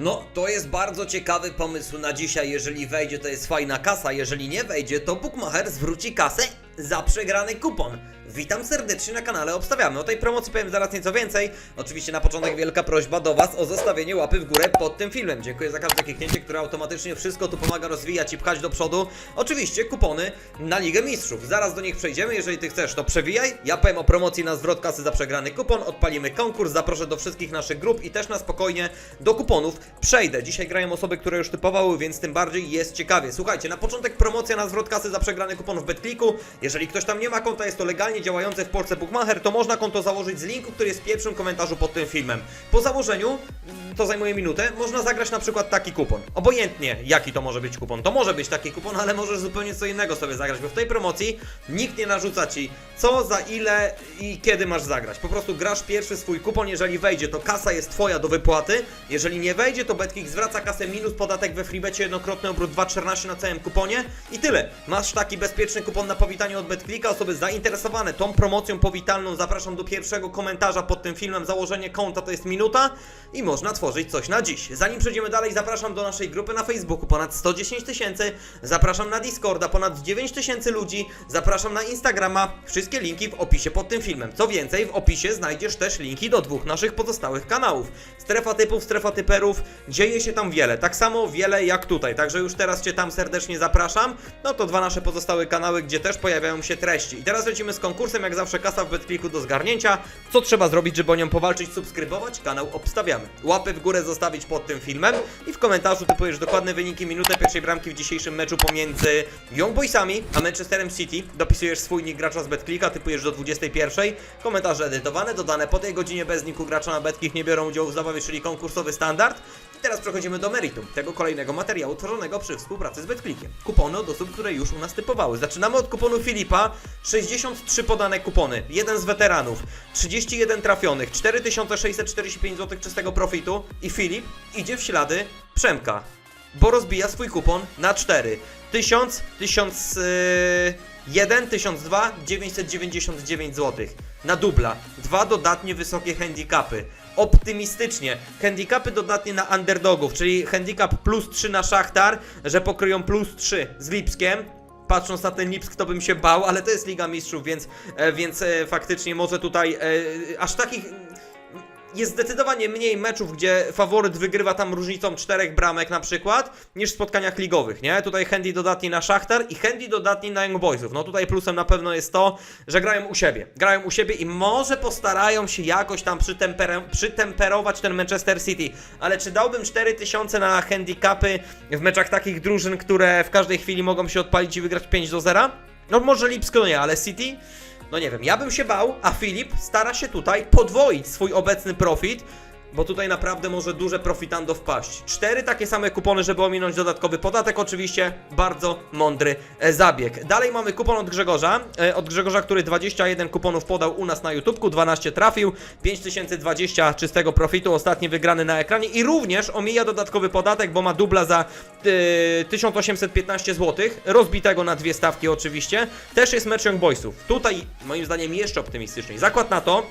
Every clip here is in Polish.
No, to jest bardzo ciekawy pomysł na dzisiaj. Jeżeli wejdzie, to jest fajna kasa. Jeżeli nie wejdzie, to Bookmacher zwróci kasę za przegrany kupon. Witam serdecznie na kanale Obstawiamy. O tej promocji powiem zaraz nieco więcej. Oczywiście na początek wielka prośba do Was o zostawienie łapy w górę pod tym filmem. Dziękuję za każde kliknięcie, które automatycznie wszystko tu pomaga rozwijać i pchać do przodu. Oczywiście kupony na Ligę Mistrzów. Zaraz do nich przejdziemy. Jeżeli Ty chcesz, to przewijaj. Ja powiem o promocji na zwrot kasy za przegrany kupon. Odpalimy konkurs. Zaproszę do wszystkich naszych grup i też na spokojnie do kuponów przejdę. Dzisiaj grają osoby, które już typowały, więc tym bardziej jest ciekawie. Słuchajcie, na początek promocja na zwrot kasy za przegrany kupon w BetClicku. Jeżeli ktoś tam nie ma konta, jest to legalnie działające w Polsce Bookmacher, to można konto założyć z linku, który jest w pierwszym komentarzu pod tym filmem. Po założeniu, to zajmuje minutę, można zagrać na przykład taki kupon. Obojętnie jaki to może być kupon. To może być taki kupon, ale możesz zupełnie co innego sobie zagrać, bo w tej promocji nikt nie narzuca ci co, za ile i kiedy masz zagrać. Po prostu grasz pierwszy swój kupon, jeżeli wejdzie, to kasa jest twoja do wypłaty. Jeżeli nie wejdzie, to BetKick zwraca kasę minus podatek we freebecie, jednokrotny obrót 2,14 na całym kuponie i tyle. Masz taki bezpieczny kupon na powitanie od BetKlicka. Osoby zainteresowane tą promocją powitalną zapraszam do pierwszego komentarza pod tym filmem. Założenie konta to jest minuta i można tworzyć coś na dziś. Zanim przejdziemy dalej, zapraszam do naszej grupy na Facebooku, ponad 110 tysięcy. Zapraszam na Discorda, ponad 9 tysięcy ludzi. Zapraszam na Instagrama. Wszystkie linki w opisie pod tym filmem. Co więcej, w opisie znajdziesz też linki do dwóch naszych pozostałych kanałów. Strefa typów, strefa typerów. Dzieje się tam wiele. Tak samo wiele jak tutaj. Także już teraz Cię tam serdecznie zapraszam. No to dwa nasze pozostałe kanały, gdzie też pojawiają się treści. I teraz lecimy z konkursem, jak zawsze kasa w BetClicku do zgarnięcia. Co trzeba zrobić, żeby o nią powalczyć? Subskrybować kanał Obstawiamy. Łapy w górę zostawić pod tym filmem i w komentarzu typujesz dokładne wyniki minutę pierwszej bramki w dzisiejszym meczu pomiędzy Young Boysami a Manchesterem City. Dopisujesz swój nick gracza z BetClicka, typujesz do 21. Komentarze edytowane, dodane po tej godzinie bez niku gracza na BetClick nie biorą udziału w zabawie, czyli konkursowy standard. Teraz przechodzimy do meritum tego kolejnego materiału tworzonego przy współpracy z BetClickiem. Kupony od osób, które już u nas typowały. Zaczynamy od kuponu Filipa. 63 podane kupony. Jeden z weteranów. 31 trafionych. 4645 zł czystego profitu. I Filip idzie w ślady Przemka. Bo rozbija swój kupon na 4. 1000, 1000... Yy... 1, 1002, 999 zł. Na dubla. Dwa dodatnie wysokie handicapy. Optymistycznie. Handicapy dodatnie na underdogów, czyli handicap plus 3 na Szachtar, że pokryją plus 3 z Lipskiem. Patrząc na ten Lipsk, to bym się bał, ale to jest Liga Mistrzów, więc, e, więc e, faktycznie może tutaj e, aż takich jest zdecydowanie mniej meczów, gdzie faworyt wygrywa tam różnicą czterech bramek na przykład, niż w spotkaniach ligowych, nie? Tutaj handy dodatni na Szachtar i handy dodatni na Young Boysów. No tutaj plusem na pewno jest to, że grają u siebie. Grają u siebie i może postarają się jakoś tam przytemper- przytemperować ten Manchester City. Ale czy dałbym 4000 na handicapy w meczach takich drużyn, które w każdej chwili mogą się odpalić i wygrać 5 do 0? No może Lipsko nie, ale City? No nie wiem, ja bym się bał, a Filip stara się tutaj podwoić swój obecny profit, bo tutaj naprawdę może duże profitando wpaść. Cztery takie same kupony, żeby ominąć dodatkowy podatek, oczywiście bardzo mądry e, zabieg. Dalej mamy kupon od Grzegorza, e, od Grzegorza, który 21 kuponów podał u nas na YouTubku, 12 trafił, 5020 czystego profitu, ostatni wygrany na ekranie i również omija dodatkowy podatek, bo ma dubla za e, 1815 zł, rozbitego na dwie stawki oczywiście. Też jest mecz Boysów. Tutaj moim zdaniem jeszcze optymistycznie. Zakład na to,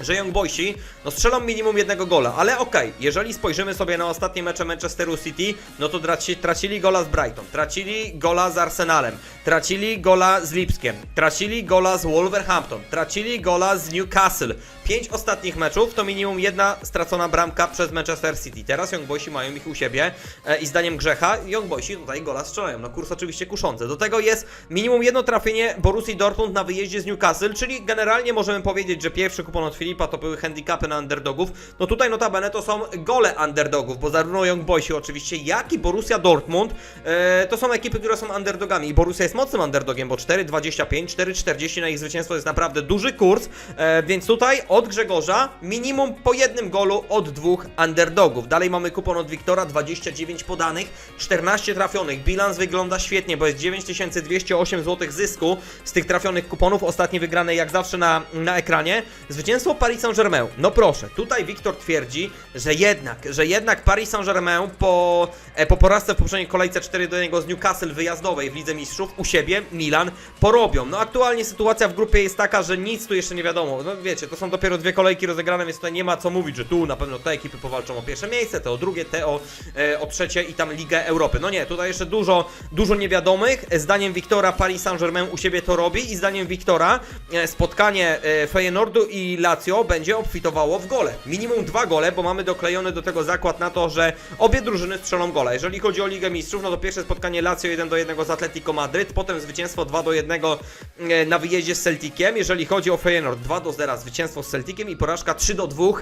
że Young Boysi no strzelą minimum jednego gola, ale okej, jeżeli spojrzymy sobie na ostatnie mecze Manchesteru City, no to traci, tracili gola z Brighton, tracili gola z Arsenalem, tracili gola z Lipskiem, tracili gola z Wolverhampton, tracili gola z Newcastle. Pięć ostatnich meczów to minimum jedna stracona bramka przez Manchester City. Teraz Young Boysi mają ich u siebie e, i zdaniem Grzecha Young Boysi tutaj gola strzelają. No kurs oczywiście kuszący. Do tego jest minimum jedno trafienie Borussii Dortmund na wyjeździe z Newcastle, czyli generalnie możemy powiedzieć, że pierwszy kupon od Filipa to były handicapy na underdogów. No tutaj notabene to są gole underdogów, bo zarówno Young Boysi oczywiście, jak i Borussia Dortmund e, to są ekipy, które są underdogami. I Borussia jest mocnym underdogiem, bo 4,25, 4,40 na ich zwycięstwo jest naprawdę duży kurs, e, więc tutaj od Grzegorza minimum po jednym golu od dwóch underdogów. Dalej mamy kupon od Wiktora, 29 podanych, 14 trafionych. Bilans wygląda świetnie, bo jest 9208 zł zysku z tych trafionych kuponów. Ostatni wygrany jak zawsze na, na ekranie. Zwycięstwo Paris Saint-Germain. No proszę, tutaj Wiktor twierdzi, że jednak, że jednak Paris Saint-Germain po, e, po porażce w poprzedniej kolejce 4 do 1 z Newcastle wyjazdowej w Lidze Mistrzów u siebie Milan porobią. No aktualnie sytuacja w grupie jest taka, że nic tu jeszcze nie wiadomo. No wiecie, to są dopiero dwie kolejki rozegrane, więc tutaj nie ma co mówić, że tu na pewno te ekipy powalczą o pierwsze miejsce, te o drugie, te o, e, o trzecie i tam Ligę Europy. No nie, tutaj jeszcze dużo, dużo niewiadomych. Zdaniem Wiktora Paris Saint-Germain u siebie to robi i zdaniem Wiktora e, spotkanie Feyenoordu i Lazio będzie obfitowało w gole. Minimum dwa gole, bo mamy doklejony do tego zakład na to, że obie drużyny strzelą gole. Jeżeli chodzi o Ligę Mistrzów, no to pierwsze spotkanie Lazio 1 do 1 z Atletico Madryt, potem zwycięstwo 2 do 1 e, na wyjeździe z Celticiem. Jeżeli chodzi o Feyenoord 2 do 0 zwycięstwo z Celticiem i porażka 3 do 2 e,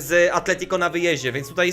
z Atletico na wyjeździe. Więc tutaj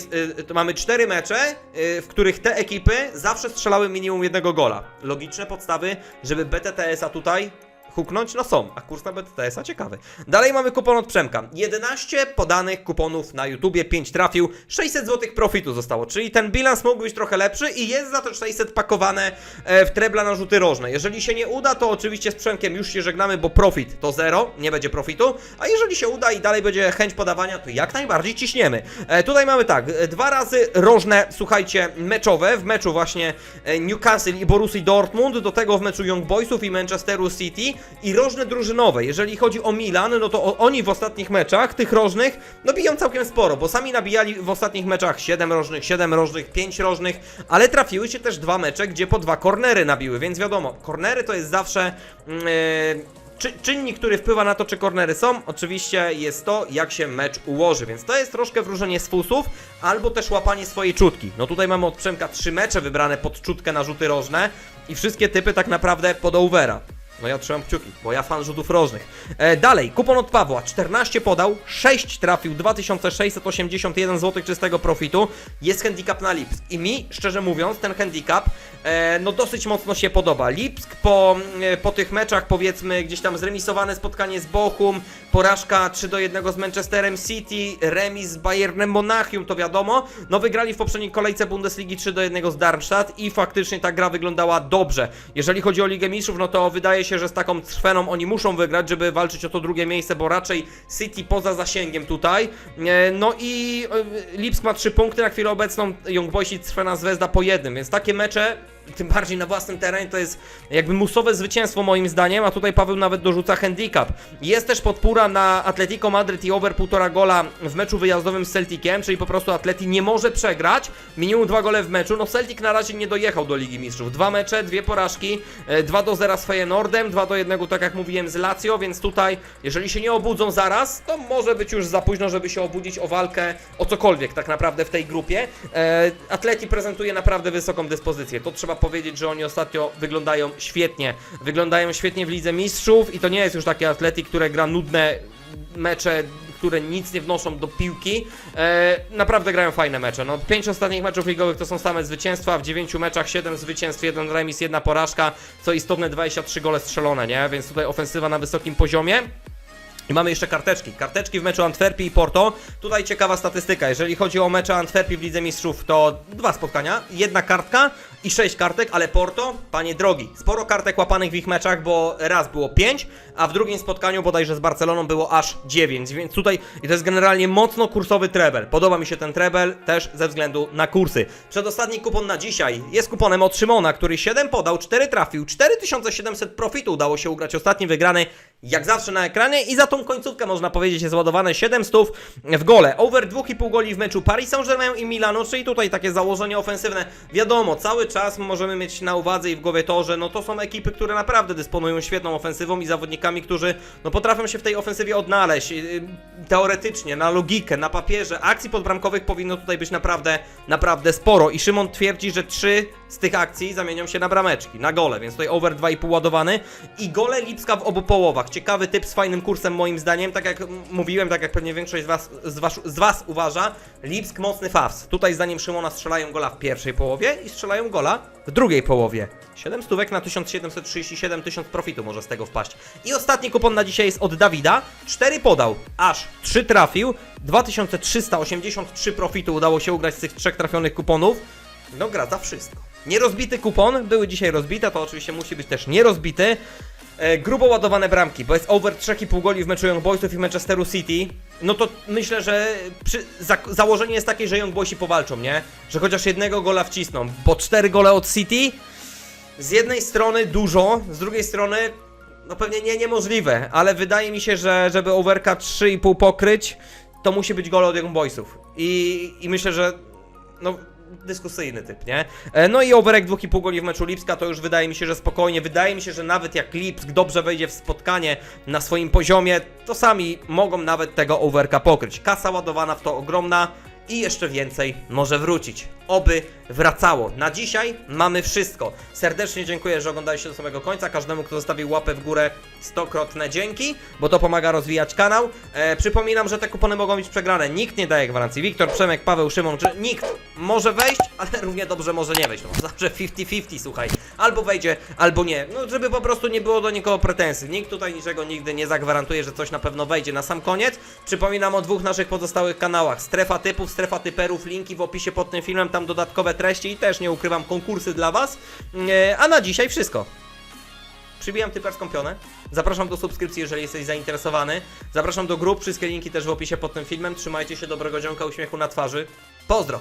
e, mamy cztery mecze, w których te ekipy zawsze strzelały minimum jednego gola. Logiczne podstawy, żeby BTTS-a tutaj huknąć? No są, a kurs na BTTS-a ciekawy. Dalej mamy kupon od Przemka. 11 podanych kuponów na YouTubie, 5 trafił, 600 zł profitu zostało, czyli ten bilans mógł być trochę lepszy i jest za to 600 pakowane e, w trebla na rzuty rożne. Jeżeli się nie uda, to oczywiście z Przemkiem już się żegnamy, bo profit to zero, nie będzie profitu, a jeżeli się uda i dalej będzie chęć podawania, to jak najbardziej ciśniemy. E, tutaj mamy tak, e, dwa razy rożne, słuchajcie, meczowe, w meczu właśnie Newcastle i Borussii Dortmund, do tego w meczu Young Boysów i Manchesteru City i rożne drużynowe. Jeżeli chodzi o Milan, no to oni w ostatnich meczach, tych rożnych, no biją całkiem sporo, bo sami nabijali w ostatnich meczach 7 rożnych, 7 rożnych, 5 rożnych, ale trafiły się też dwa mecze, gdzie po dwa kornery nabiły, więc wiadomo, kornery to jest zawsze... e, czy, czynnik, który wpływa na to, czy kornery są, oczywiście jest to, jak się mecz ułoży, więc to jest troszkę wróżenie z fusów, albo też łapanie swojej czutki. No tutaj mamy od Przemka trzy mecze wybrane pod czutkę na rzuty rożne i wszystkie typy tak naprawdę pod overa. No ja trzymam kciuki, bo ja fan rzutów rożnych. E, dalej, kupon od Pawła, 14 podał, 6 trafił, 2681 zł czystego profitu, jest handicap na Lipsk i mi, szczerze mówiąc, ten handicap e, no dosyć mocno się podoba. Lipsk po, e, po tych meczach, powiedzmy, gdzieś tam zremisowane spotkanie z Bochum, porażka 3 do 1 z Manchesterem City, remis z Bayernem Monachium, to wiadomo, no wygrali w poprzedniej kolejce Bundesligi 3 do 1 z Darmstadt i faktycznie ta gra wyglądała dobrze. Jeżeli chodzi o Ligę Mistrzów, no to wydaje się, że z taką trweną oni muszą wygrać, żeby walczyć o to drugie miejsce, bo raczej City poza zasięgiem tutaj. E, No i e, Lipsk ma 3 punkty na chwilę obecną, Young Boysi Trwena Zvezda po jednym, więc takie mecze tym bardziej na własnym terenie to jest jakby musowe zwycięstwo moim zdaniem, a tutaj Paweł nawet dorzuca handicap. Jest też podpóra na Atletico Madryt i over 1,5 gola w meczu wyjazdowym z Celticiem, czyli po prostu Atleti nie może przegrać, minimum dwa gole w meczu, no Celtic na razie nie dojechał do Ligi Mistrzów. Dwa mecze, dwie porażki, 2 do 0 z Feyenoordem, 2 do 1 tak jak mówiłem z Lazio, więc tutaj jeżeli się nie obudzą zaraz, to może być już za późno, żeby się obudzić o walkę o cokolwiek tak naprawdę w tej grupie. E, Atleti prezentuje naprawdę wysoką dyspozycję, to trzeba powiedzieć, że oni ostatnio wyglądają świetnie. Wyglądają świetnie w Lidze Mistrzów i to nie jest już takie Atleti, które gra nudne mecze, które nic nie wnoszą do piłki. E, naprawdę grają fajne mecze. No, pięć ostatnich meczów ligowych to są same zwycięstwa, w dziewięciu meczach 7 zwycięstw, jeden remis, jedna porażka, co istotne 23 gole strzelone, nie? Więc tutaj ofensywa na wysokim poziomie. I mamy jeszcze karteczki. Karteczki w meczu Antwerpii i Porto. Tutaj ciekawa statystyka. Jeżeli chodzi o mecze Antwerpii w Lidze Mistrzów, to dwa spotkania, jedna kartka i sześć kartek, ale Porto, panie drogi, sporo kartek łapanych w ich meczach, bo raz było pięć, a w drugim spotkaniu bodajże z Barceloną było aż dziewięć. Więc tutaj i to jest generalnie mocno kursowy trebel. Podoba mi się ten trebel też ze względu na kursy. Przedostatni kupon na dzisiaj jest kuponem od Szymona, który 7 podał, 4 trafił, 4700 profitu udało się ugrać ostatni wygrany, jak zawsze na ekranie i za tą końcówkę można powiedzieć jest ładowane 7 stów w gole. Over 2,5 goli w meczu Paris Saint-Germain i Milano, czyli tutaj takie założenie ofensywne. Wiadomo, cały czas możemy mieć na uwadze i w głowie to, że no to są ekipy, które naprawdę dysponują świetną ofensywą i zawodnikami, którzy no potrafią się w tej ofensywie odnaleźć. Yy, Teoretycznie, na logikę, na papierze, akcji podbramkowych powinno tutaj być naprawdę, naprawdę sporo. I Szymon twierdzi, że trzy z tych akcji zamienią się na brameczki, na gole, więc tutaj over 2,5 ładowany i gole Lipska w obu połowach. Ciekawy typ z fajnym kursem moim zdaniem, tak jak mówiłem, tak jak pewnie większość z was, z was, z was uważa, Lipsk mocny faws. Tutaj zdaniem Szymona strzelają gola w pierwszej połowie i strzelają gola w drugiej połowie. 7 stówek na 1737 tysiąc profitu może z tego wpaść. I ostatni kupon na dzisiaj jest od Dawida. 4 podał, aż 3 trafił. 2383 profitu udało się ugrać z tych trzech trafionych kuponów. No gra za wszystko. Nierozbity kupon, były dzisiaj rozbite, to oczywiście musi być też nierozbity. e, grubo ładowane bramki, bo jest over 3,5 goli w meczu Young Boysów i Manchesteru City, no to myślę, że przy, za, założenie jest takie, że Young Boysi powalczą, nie? Że chociaż jednego gola wcisną, bo 4 gole od City z jednej strony dużo, z drugiej strony no pewnie nie niemożliwe, ale wydaje mi się, że żeby overka 3,5 pokryć, to musi być gol od Young Boysów. I, I myślę, że no dyskusyjny typ, nie? E, No i overek 2,5 goli w meczu Lipska to już wydaje mi się, że spokojnie. Wydaje mi się, że nawet jak Lipsk dobrze wejdzie w spotkanie na swoim poziomie, to sami mogą nawet tego overka pokryć. Kasa ładowana w to ogromna i jeszcze więcej może wrócić. Oby wracało. Na dzisiaj mamy wszystko. Serdecznie dziękuję, że oglądaliście do samego końca. Każdemu, kto zostawił łapę w górę, stokrotne dzięki, bo to pomaga rozwijać kanał. E, przypominam, że te kupony mogą być przegrane. Nikt nie daje gwarancji. Wiktor, Przemek, Paweł, Szymon, czy nikt może wejść, ale równie dobrze może nie wejść. No, zawsze 50-50, słuchaj. Albo wejdzie, albo nie. No, żeby po prostu nie było do nikogo pretensji. Nikt tutaj niczego nigdy nie zagwarantuje, że coś na pewno wejdzie. Na sam koniec przypominam o dwóch naszych pozostałych kanałach. Strefa typów, strefa typerów, linki w opisie pod tym filmem, tam dodatkowe treści i też nie ukrywam konkursy dla Was. E, a na dzisiaj wszystko. Przybijam typerską pionę. Zapraszam do subskrypcji, jeżeli jesteś zainteresowany. Zapraszam do grup, wszystkie linki też w opisie pod tym filmem. Trzymajcie się, dobrego dzionka, uśmiechu na twarzy. Pozdro!